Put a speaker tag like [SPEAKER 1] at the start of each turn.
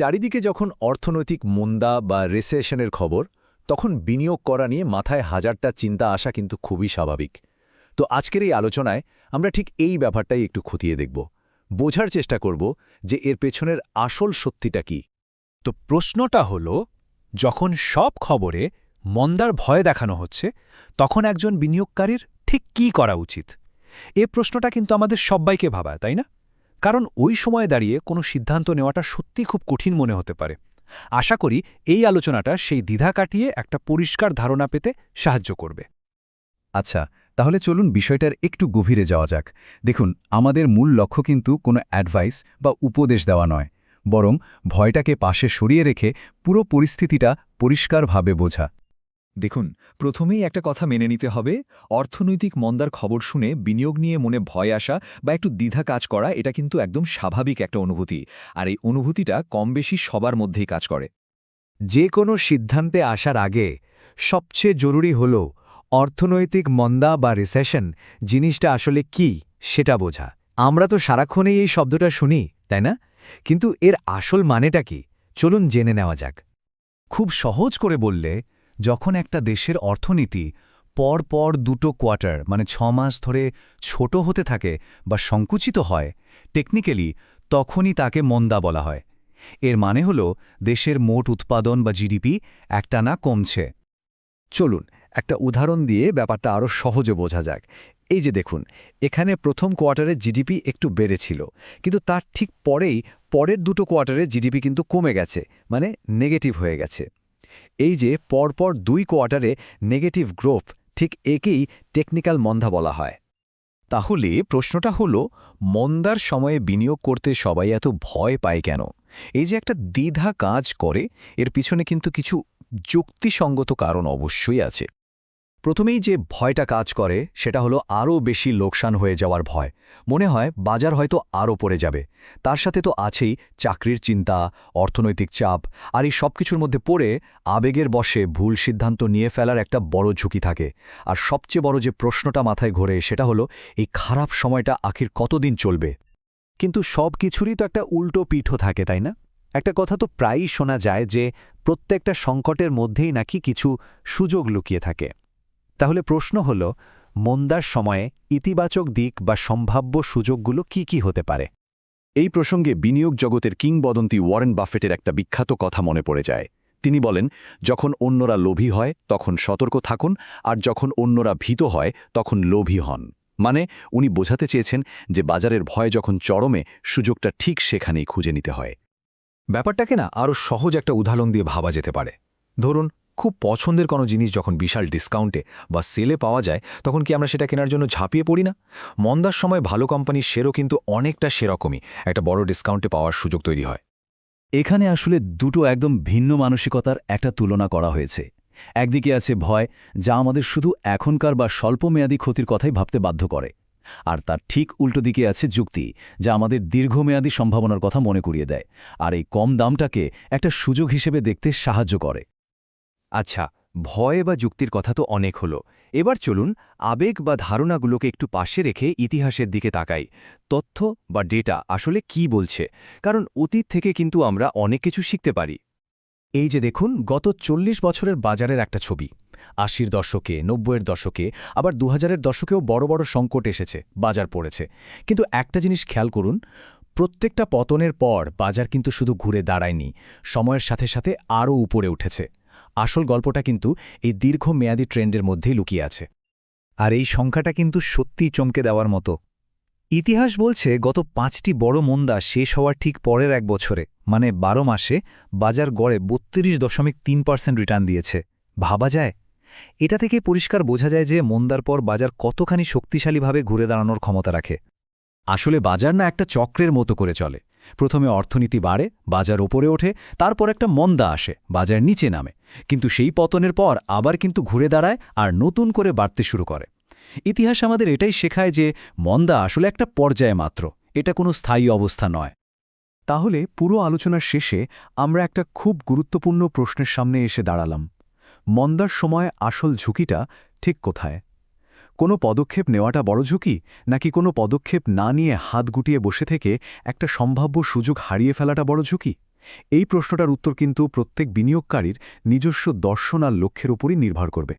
[SPEAKER 1] চারিদিকে যখন অর্থনৈতিক মন্দা বা রেসেশনের খবর, তখন বিনিয়োগ করা নিয়ে মাথায় হাজারটা চিন্তা আসা কিন্তু খুবই স্বাভাবিক। তো আজকের এই আলোচনায় আমরা ঠিক এই ব্যাপারটাই একটু খতিয়ে দেখব। বোঝার চেষ্টা করব যে এর পেছনের আসল সত্যিটা কি।
[SPEAKER 2] তো প্রশ্নটা হল, যখন সব খবরে মন্দার ভয় দেখানো হচ্ছে, তখন একজন বিনিয়োগকারীর ঠিক কী করা উচিত? এ প্রশ্নটা কিন্তু আমাদের সবাইকে ভাবায়, তাই না? কারণ ওই সময়ে দাঁড়িয়ে কোনো সিদ্ধান্ত নেওয়াটা সত্যি খুব কঠিন মনে হতে পারে। আশা করি এই আলোচনাটা সেই দ্বিধা কাটিয়ে একটা পরিষ্কার ধারণা পেতে সাহায্য করবে।
[SPEAKER 3] আচ্ছা তাহলে চলুন বিষয়টার একটু গভীরে যাওয়া যাক। দেখুন, আমাদের মূল লক্ষ্য কিন্তু কোনো অ্যাডভাইস বা উপদেশ দেওয়া নয়। বরং ভয়টাকে পাশে সরিয়ে রেখে পুরো পরিস্থিতিটা পরিষ্কারভাবে বোঝা।
[SPEAKER 4] দেখুন প্রথমেই একটা কথা মেনে নিতে হবে অর্থনৈতিক মন্দার খবর শুনে বিনিয়োগ নিয়ে মনে ভয় আসা বা একটু দ্বিধা কাজ করা এটা কিন্তু একদম স্বাভাবিক একটা অনুভূতি। আর এই অনুভূতিটা কম বেশি সবার মধ্যেই কাজ করে।
[SPEAKER 2] যে কোনো সিদ্ধান্তে আসার আগে সবচেয়ে জরুরি হল অর্থনৈতিক মন্দা বা রিসেশন জিনিসটা আসলে কি সেটা বোঝা। আমরা তো সারাক্ষণেই এই শব্দটা শুনি তাই না? কিন্তু এর আসল মানেটা কি? চলুন জেনে নেওয়া যাক।
[SPEAKER 3] খুব সহজ করে বললে যখন একটা দেশের অর্থনীতি পর পর দুটো কোয়ার্টার মানে ছ মাস ধরে ছোট হতে থাকে বা সংকুচিত হয়, টেকনিক্যালি তখনই তাকে মন্দা বলা হয়। এর মানে হল দেশের মোট উৎপাদন বা জিডিপি একটানা কমছে।
[SPEAKER 2] চলুন, একটা উদাহরণ দিয়ে ব্যাপারটা আরও সহজে বোঝা যাক। এই যে দেখুন, এখানে প্রথম কোয়ার্টারে জিডিপি একটু বেড়েছিল, কিন্তু তার ঠিক পরেই পরের দুটো কোয়ার্টারে জিডিপি কিন্তু কমে গেছে মানে নেগেটিভ হয়ে গেছে। এই যে পরপর দুই কোয়ার্টারে নেগেটিভ গ্রোথ, ঠিক একেই টেকনিক্যাল মন্দা বলা হয়।
[SPEAKER 1] তাহলে প্রশ্নটা হল, মন্দার সময়ে বিনিয়োগ করতে সবাই এত ভয় পায় কেন? এই যে একটা দ্বিধা কাজ করে, এর পিছনে কিন্তু কিছু যুক্তিসঙ্গত কারণ অবশ্যই আছে।
[SPEAKER 3] প্রথমেই যে ভয়টা কাজ করে, সেটা হলো আরও বেশি লোকসান হয়ে যাওয়ার ভয়। মনে হয় বাজার হয়তো আরও পড়ে যাবে। তার সাথে তো আছেই চাকরির চিন্তা, অর্থনৈতিক চাপ, আর এই সব কিছুর মধ্যে পড়ে আবেগের বসে ভুল সিদ্ধান্ত নিয়ে ফেলার একটা বড় ঝুঁকি থাকে। আর সবচেয়ে বড় যে প্রশ্নটা মাথায় ঘোরে, সেটা হলো, এই খারাপ সময়টা আখির কতদিন চলবে? কিন্তু সব কিছুরই তো একটা উল্টো পিঠও থাকে, তাই না? একটা কথা তো প্রায়ই শোনা যায় যে, প্রত্যেকটা সংকটের মধ্যেই নাকি কিছু সুযোগ লুকিয়ে থাকে। তাহলে প্রশ্ন হল, মন্দার সময়ে ইতিবাচক দিক বা সম্ভাব্য সুযোগগুলো কি কি হতে পারে?
[SPEAKER 1] এই প্রসঙ্গে বিনিয়োগ জগতের কিংবদন্তি ওয়ারেন বাফেটের একটা বিখ্যাত কথা মনে পড়ে যায়। তিনি বলেন, যখন অন্যরা লোভী হয়, তখন সতর্ক থাকুন, আর যখন অন্যরা ভীত হয়, তখন লোভী হন। মানে উনি বোঝাতে চেয়েছেন যে বাজারের ভয় যখন চরমে, সুযোগটা ঠিক সেখানেই খুঁজে নিতে হয়।
[SPEAKER 2] ব্যাপারটাকে না আরও সহজ একটা উদাহরণ দিয়ে ভাবা যেতে পারে। ধরুন খুব পছন্দের কোনো জিনিস যখন বিশাল ডিসকাউন্টে বা সেলে পাওয়া যায়, তখন কি আমরা সেটা কেনার জন্য ঝাঁপিয়ে পড়ি না? মন্দার সময় ভালো কোম্পানির শেরও কিন্তু অনেকটা সেরকমই, একটা বড় ডিসকাউন্টে পাওয়ার সুযোগ তৈরি হয়।
[SPEAKER 3] এখানে আসলে দুটো একদম ভিন্ন মানসিকতার একটা তুলনা করা হয়েছে। একদিকে আছে ভয়, যা আমাদের শুধু এখনকার বা স্বল্পমেয়াদী ক্ষতির কথাই ভাবতে বাধ্য করে। আর তার ঠিক উল্টো দিকে আছে যুক্তি, যা আমাদের দীর্ঘমেয়াদী সম্ভাবনার কথা মনে করিয়ে দেয়। আর এই কম দামটাকে একটা সুযোগ হিসেবে দেখতে সাহায্য করে।
[SPEAKER 2] আচ্ছা ভয় বা যুক্তির কথা তো অনেক হলো। এবার চলুন আবেগ বা ধারণাগুলোকে একটু পাশে রেখে ইতিহাসের দিকে তাকাই। তথ্য বা ডেটা আসলে কি বলছে? কারণ অতীত থেকে কিন্তু আমরা অনেক কিছু শিখতে পারি। এই যে দেখুন, গত চল্লিশ বছরের বাজারের একটা ছবি। আশির দশকে, নব্বইয়ের দশকে, আবার দু হাজারের দশকেও বড় বড় সংকট এসেছে, বাজার পড়েছে। কিন্তু একটা জিনিস খেয়াল করুন, প্রত্যেকটা পতনের পর বাজার কিন্তু শুধু ঘুরে দাঁড়ায়নি, সময়ের সাথে সাথে আরও উপরে উঠেছে। আসল গল্পটা কিন্তু এই দীর্ঘমেয়াদী ট্রেন্ডের মধ্যেই লুকিয়ে আছে।
[SPEAKER 3] আর এই সংখ্যাটা কিন্তু সত্যি চমকে দেওয়ার মতো। ইতিহাস বলছে গত পাঁচটি বড় মন্দা শেষ হওয়ার ঠিক পরের এক বছরে মানে বারো মাসে, বাজার গড়ে বত্রিশ দশমিক তিন পার্সেন্ট রিটার্ন দিয়েছে। ভাবা যায়? এটা থেকে পরিষ্কার বোঝা যায় যে মন্দার পর বাজার কতখানি শক্তিশালীভাবে ঘুরে দাঁড়ানোর ক্ষমতা রাখে। আসলে বাজার না একটা চক্রের মতো করে চলে। প্রথমে অর্থনীতি বাড়ে, বাজার ওপরে ওঠে, তারপর একটা মন্দা আসে, বাজার নিচে নামে। কিন্তু সেই পতনের পর আবার কিন্তু ঘুরে দাঁড়ায় আর নতুন করে বাড়তে শুরু করে। ইতিহাস আমাদের এটাই শেখায় যে মন্দা আসলে একটা পর্যায়ে মাত্র, এটা কোনো স্থায়ী অবস্থা নয়। তাহলে পুরো আলোচনার শেষে আমরা একটা খুব গুরুত্বপূর্ণ প্রশ্নের সামনে এসে দাঁড়ালাম। মন্দার সময় আসল ঝুঁকিটা ঠিক কোথায়? কোনো পদক্ষেপ নেওয়াটা বড় ঝুঁকি, নাকি কোনো পদক্ষেপ না নিয়ে হাত গুটিয়ে বসে থেকে একটা সম্ভাব্য সুযোগ হারিয়ে ফেলাটা বড় ঝুঁকি?
[SPEAKER 1] এই প্রশ্নটার উত্তর কিন্তু প্রত্যেক বিনিয়োগকারীর নিজস্ব দর্শন আর লক্ষ্যের উপরই নির্ভর করবে।